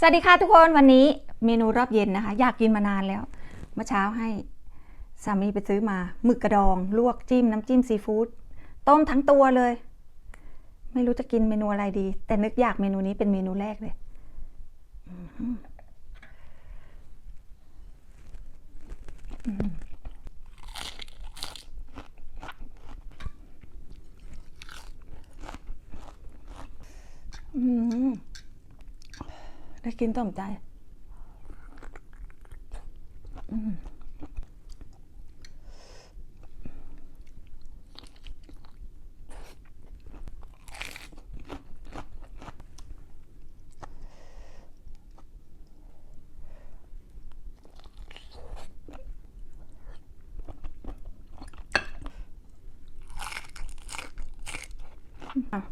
สวัสดีค่ะทุกคนวันนี้เมนูรอบเย็นนะคะ อยากกินมานานแล้ว เมื่อเช้าให้สามีไปซื้อมาหมึกกระดอง ลวกจิ้มน้ำจิ้มซีฟู้ดต้มทั้งตัวเลย ไม่รู้จะกินเมนูอะไรดี แต่นึกอยากเมนูนี้เป็นเมนูแรกเลยอื้อหืออื้อหืออื้อหือ ได้กินต้มใจ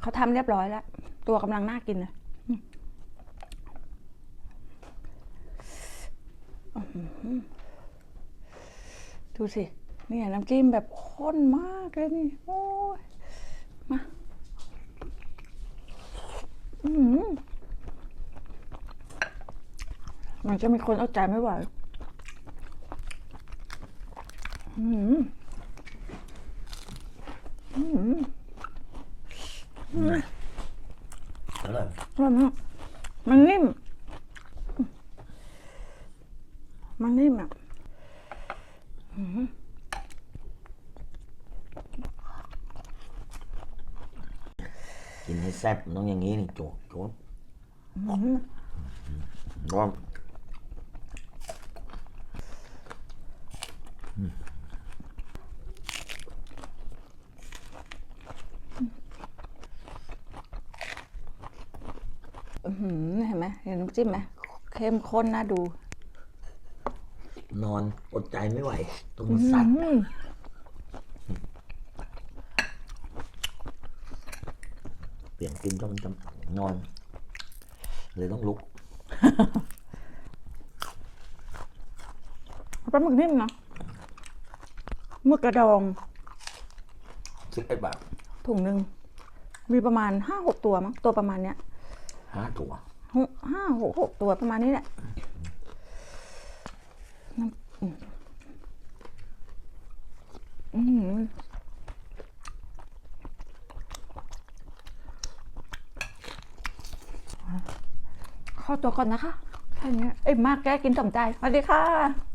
เขาทำเรียบร้อยแล้ว ตัวกำลังน่ากินเลยอืมอื้อหือ ดูสิ เนี่ยน้ำจิ้มแบบข้นมากเลยนี่ โอ้ย มาอือหือมันจะมีคนเอาใจไม่ไหว อือหืออร่อยอร่อยมากมันนิ่ม มันนิ่มอะกินให้แซ่บมันต้องอย่างนี้นี่โจกโจกร้อนอื้อหือเห็นไหมเห็นน้ำจิ้มไหมเข้มข้นน่าดู นอนอดใจไม่ไหวตรงสั่นอืมเปลี่ยนกินจนจนนอน เลยต้องลุกปลาหมึกนิ่มนะหมึกกระดองสิบเอ็ดบาทถุงหนึ่งมีประมาณห้าหกตัวมั้งตัวประมาณเนี้ยห้าตัวหกห้าหกหกตัวประมาณนี้แหละ น้ำอืมอื้อหือเข้าตัวก่อนนะคะ แค่นี้ เอ้ยมากแกกินสมใจสวัสดีค่ะ